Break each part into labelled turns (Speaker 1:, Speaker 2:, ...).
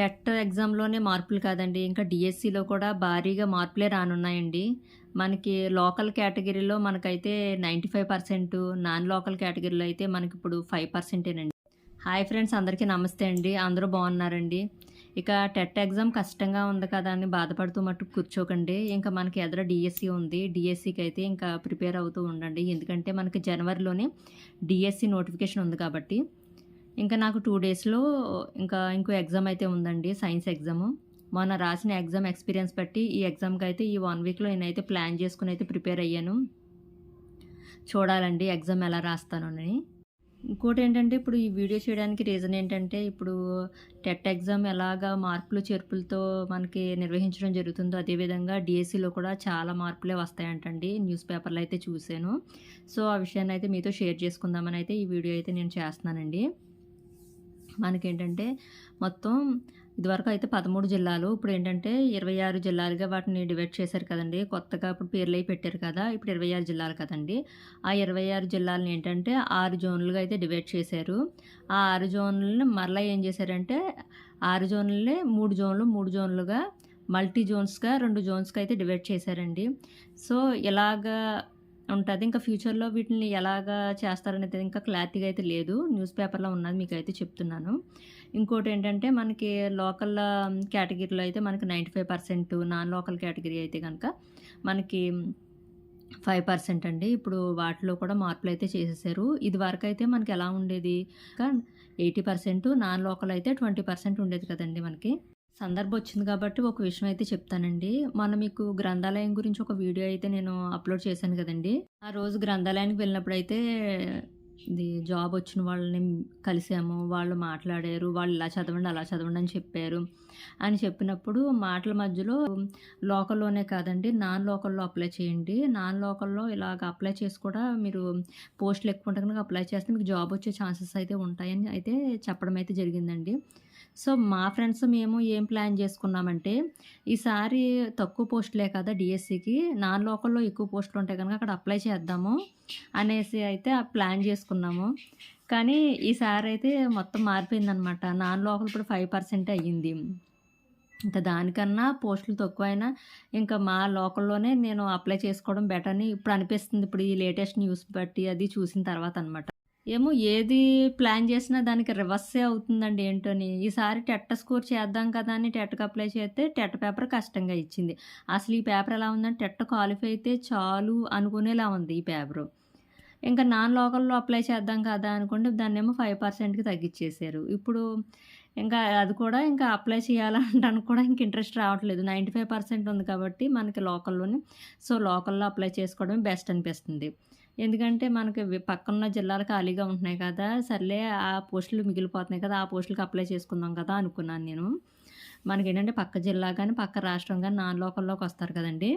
Speaker 1: TET ఎగ్జామ్లోనే మార్పులు కాదండి. ఇంకా డిఎస్సిలో కూడా భారీగా మార్పులే రానున్నాయండి. మనకి లోకల్ కేటగిరీలో మనకైతే ninety five percent non local కేటగిరీలో అయితే మనకి ఇప్పుడు ఫైవ్ పర్సెంటేనండి. హాయ్ ఫ్రెండ్స్ అందరికీ నమస్తే అండి. అందరూ బాగున్నారండి? ఇక టెట్ ఎగ్జామ్ కష్టంగా ఉంది కదా అని బాధపడుతూ మట్టు కూర్చోకండి. ఇంకా మనకి ఎదుర డిఎస్సి ఉంది. డిఎస్సికి అయితే ఇంకా ప్రిపేర్ అవుతూ ఉండండి. ఎందుకంటే మనకి జనవరిలోనే డిఎస్సి నోటిఫికేషన్ ఉంది కాబట్టి. ఇంకా నాకు టూ డేస్లో ఇంకా ఇంకో ఎగ్జామ్ అయితే ఉందండి సైన్స్ ఎగ్జాము మొన్న రాసిన ఎగ్జామ్ ఎక్స్పీరియన్స్ బట్టి ఈ ఎగ్జామ్కి అయితే ఈ వన్ వీక్లో నేనైతే ప్లాన్ చేసుకుని అయితే ప్రిపేర్ అయ్యాను. చూడాలండి ఎగ్జామ్ ఎలా రాస్తానని ఇంకోటి ఏంటంటే ఇప్పుడు ఈ వీడియో చేయడానికి రీజన్ ఏంటంటే ఇప్పుడు టెట్ ఎగ్జామ్ ఎలాగా మార్పులు చేర్పులతో మనకి నిర్వహించడం జరుగుతుందో అదేవిధంగా డిఎస్సిలో కూడా చాలా మార్పులే వస్తాయంటండి. న్యూస్ పేపర్లో అయితే చూశాను. సో ఆ విషయాన్ని అయితే మీతో షేర్ చేసుకుందామని అయితే ఈ వీడియో అయితే నేను చేస్తున్నానండి. మనకేంటంటే మొత్తం ఇదివరకు అయితే పదమూడు జిల్లాలు ఇప్పుడు ఏంటంటే ఇరవై ఆరు జిల్లాలుగా వాటిని డివైడ్ చేశారు కదండి. కొత్తగా ఇప్పుడు పేర్లు అయి పెట్టారు కదా ఇప్పుడు ఇరవై ఆరు జిల్లాలు కదండి. ఆ ఇరవై ఆరు జిల్లాలను ఏంటంటే ఆరు జోన్లుగా అయితే డివైడ్ చేశారు. ఆ ఆరు జోన్లను మరలా ఏం చేశారంటే ఆరు జోన్లనే మూడు జోన్లు మూడు జోన్లుగా మల్టీ జోన్స్గా రెండు జోన్స్గా అయితే డివైడ్ చేశారండి. సో ఇలాగా ఉంటుంది. ఇంకా ఫ్యూచర్లో వీటిని ఎలాగా చేస్తారనేది ఇంకా క్లారిటీగా అయితే లేదు. న్యూస్ పేపర్లో ఉన్నది మీకు అయితే చెప్తున్నాను. ఇంకోటి ఏంటంటే మనకి లోకల్ కేటగిరీలో అయితే మనకి ninety five percent non local category అయితే కనుక మనకి ఫైవ్ పర్సెంట్ అండి. ఇప్పుడు వాటిలో కూడా మార్పులు అయితే చేసేసారు. ఇది వరకు అయితే మనకి ఎలా ఉండేది? ఎయిటీ పర్సెంట్ నాన్ లోకల్ అయితే ట్వంటీ పర్సెంట్ ఉండేది కదండి మనకి. సందర్భం వచ్చింది కాబట్టి ఒక విషయం అయితే చెప్తానండి. మనం మీకు గ్రంథాలయం గురించి ఒక వీడియో అయితే నేను అప్లోడ్ చేశాను కదండి. ఆ రోజు గ్రంథాలయానికి వెళ్ళినప్పుడు అయితే ఇది జాబ్ వచ్చిన వాళ్ళని కలిసాము. వాళ్ళు మాట్లాడారు. వాళ్ళు ఇలా చదవండి అలా చదవండి అని చెప్పారు. అని చెప్పినప్పుడు మాటల మధ్యలో లోకల్లోనే కాదండి నాన్ లోకల్లో అప్లై చేయండి. నాన్ లోకల్లో ఇలాగ అప్లై చేసి కూడా మీరు పోస్టులు ఎక్కువ ఉంటే కనుక అప్లై చేస్తే మీకు జాబ్ వచ్చే ఛాన్సెస్ అయితే ఉంటాయని అయితే చెప్పడం అయితే జరిగిందండి. సో మా ఫ్రెండ్స్ మేము ఏం ప్లాన్ చేసుకున్నామంటే ఈసారి తక్కువ పోస్టులే కదా డిఎస్సికి నాన్ లోకల్లో ఎక్కువ పోస్టులు ఉంటాయి కనుక అక్కడ అప్లై చేద్దాము అనేసి అయితే ప్లాన్ చేసుకున్నాము. కానీ ఈసారి అయితే మొత్తం మారిపోయిందనమాట నాన్ లోకల్ ఇప్పుడు ఫైవ్ పర్సెంట్ అయ్యింది. ఇంకా దానికన్నా పోస్టులు తక్కువైనా ఇంకా మా లోకల్లోనే నేను అప్లై చేసుకోవడం బెటర్ అని ఇప్పుడు అనిపిస్తుంది. ఇప్పుడు ఈ లేటెస్ట్ న్యూస్ బట్టి అది చూసిన తర్వాత అనమాట ఏమో ఏది ప్లాన్ చేసినా దానికి రివర్సే అవుతుందండి ఏంటోని. ఈసారి టెట్ స్కోర్ చేద్దాం కదా అని టెట్కి అప్లై చేస్తే టెట్ పేపర్ కష్టంగా ఇచ్చింది. అసలు ఈ పేపర్ ఎలా ఉందంటే టెట్ క్వాలిఫై అయితే చాలు అనుకునేలా ఉంది ఈ పేపరు ఇంకా నాన్ లోకల్లో అప్లై చేద్దాం కదా అనుకుంటే దాన్ని ఏమో ఫైవ్ పర్సెంట్కి తగ్గించేశారు ఇప్పుడు ఇంకా అది కూడా ఇంకా అప్లై చేయాలంటానికి కూడా ఇంక ఇంట్రెస్ట్ రావట్లేదు. నైంటీ ఫైవ్ పర్సెంట్ ఉంది కాబట్టి మనకి లోకల్లోనే. సో లోకల్లో అప్లై చేసుకోవడం బెస్ట్ అనిపిస్తుంది. ఎందుకంటే మనకి పక్కన జిల్లాలు ఖాళీగా ఉంటున్నాయి కదా సర్లే ఆ పోస్టులు మిగిలిపోతున్నాయి కదా ఆ పోస్టులకు అప్లై చేసుకుందాం కదా అనుకున్నాను నేను. మనకి ఏంటంటే పక్క జిల్లా కానీ పక్క రాష్ట్రం కానీ నాన్ లోకల్లోకి వస్తారు కదండి.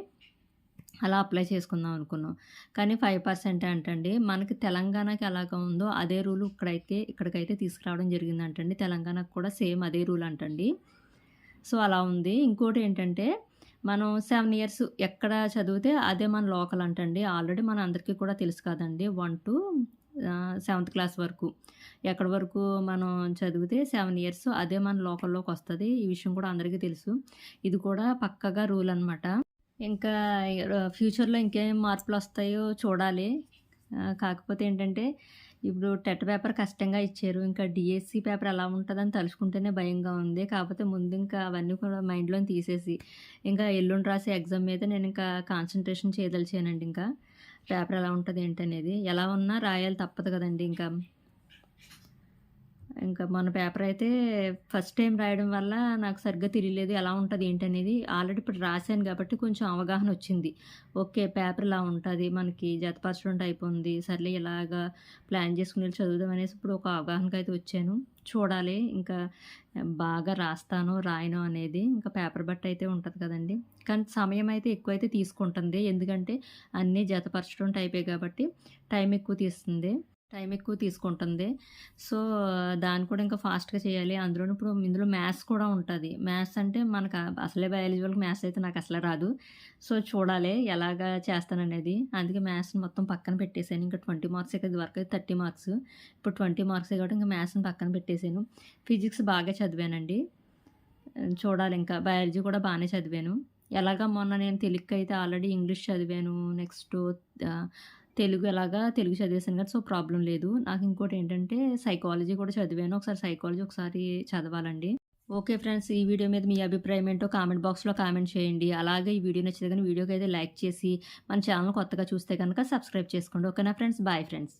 Speaker 1: అలా అప్లై చేసుకుందాం అనుకున్నాం. కానీ ఫైవ్ పర్సెంట్ అంటండి మనకి తెలంగాణకి ఎలాగ ఉందో అదే రూల్ ఇక్కడైతే ఇక్కడికైతే తీసుకురావడం జరిగిందంటండి. తెలంగాణకు కూడా సేమ్ అదే రూల్ అంటండి సో అలా ఉంది. ఇంకోటి ఏంటంటే మనం సెవెన్ ఇయర్స్ ఎక్కడ చదివితే అదే మన లోకల్ అంటండి. ఆల్రెడీ మన అందరికీ కూడా తెలుసు కదండి. వన్ టు సెవెంత్ క్లాస్ వరకు. ఎక్కడి వరకు మనం చదివితే సెవెన్ ఇయర్స్ అదే మన లోకల్లోకి వస్తుంది. ఈ విషయం కూడా అందరికీ తెలుసు. ఇది కూడా పక్కగా రూల్ అనమాట ఇంకా ఫ్యూచర్లో ఇంకేం మార్పులు వస్తాయో చూడాలి. కాకపోతే ఏంటంటే ఇప్పుడు టెట్ పేపర్ కష్టంగా ఇచ్చారు. ఇంకా డిఎస్సి పేపర్ ఎలా ఉంటుందని తలుచుకుంటేనే భయంగా ఉంది. కాకపోతే ముందు ఇంకా అవన్నీ కూడా మైండ్లో తీసేసి ఇంకా ఎల్లుండి రాసే ఎగ్జామ్ మీద నేను ఇంకా కాన్సన్ట్రేషన్ చేయదలిచానండి. ఇంకా పేపర్ ఎలా ఉంటుంది ఏంటనేది. ఎలా ఉన్నా రాయాలి తప్పదు కదండి. ఇంకా ఇంకా మన పేపర్ అయితే ఫస్ట్ టైం రాయడం వల్ల నాకు సరిగ్గా తెలియలేదు ఎలా ఉంటుంది ఏంటనేది. ఆల్రెడీ ఇప్పుడు రాశాను కాబట్టి కొంచెం అవగాహన వచ్చింది. ఓకే పేపర్ ఇలా ఉంటుంది మనకి జతపరచడం అయిపోయింది సర్లే ఇలాగా ప్లాన్ చేసుకుని చదువుదాం అనేసి ఇప్పుడు ఒక అవగాహనకి అయితే వచ్చాను. చూడాలి ఇంకా బాగా రాస్తాను రాయను అనేది ఇంకా పేపర్ బట్టి అయితే ఉంటుంది కదండి. కానీ సమయం అయితే ఎక్కువైతే తీసుకుంటుంది. ఎందుకంటే అన్నీ జతపరచడం టైపే కాబట్టి టైం ఎక్కువ తీస్తుంది. టైం ఎక్కువ తీసుకుంటుంది. సో దాన్ని కూడా ఇంకా ఫాస్ట్గా చేయాలి. అందులో ఇప్పుడు ఇందులో మ్యాథ్స్ కూడా ఉంటుంది. మ్యాథ్స్ అంటే మనకు అసలే బయాలజీ వాళ్ళకి మ్యాథ్స్ అయితే నాకు అసలే రాదు. సో చూడాలి ఎలాగా చేస్తాననేది. అందుకే మ్యాథ్స్ని మొత్తం పక్కన పెట్టేశాను ఇంకా ట్వంటీ మార్క్స్ ఇది వరకు అయితే థర్టీ మార్క్స్. ఇప్పుడు ట్వంటీ మార్క్స్ కాబట్టి ఇంకా మ్యాథ్స్ని పక్కన పెట్టేశాను ఫిజిక్స్ బాగా చదివానండి. చూడాలి ఇంకా. బయాలజీ కూడా బాగానే చదివాను. ఎలాగా మొన్న నేను తెలుగుకి అయితే ఆల్రెడీ ఇంగ్లీష్ చదివాను. నెక్స్ట్ తెలుగు ఎలాగా? తెలుగు చదివేసాను కదా సో ప్రాబ్లం లేదు. నాకు ఇంకోటి ఏంటంటే సైకాలజీ కూడా చదివాను. ఒకసారి సైకాలజీ ఒకసారి చదవాలండి. ఓకే ఫ్రెండ్స్ ఈ వీడియో మీద మీ అభిప్రాయం ఏంటో కామెంట్ బాక్స్లో కామెంట్ చేయండి. అలాగే ఈ వీడియో నచ్చితే కానీ వీడియోకి అయితే లైక్ చేసి మన ఛానల్ కొత్తగా చూస్తే కనుక సబ్స్క్రైబ్ చేసుకోండి. ఓకేనా ఫ్రెండ్స్? Bye friends.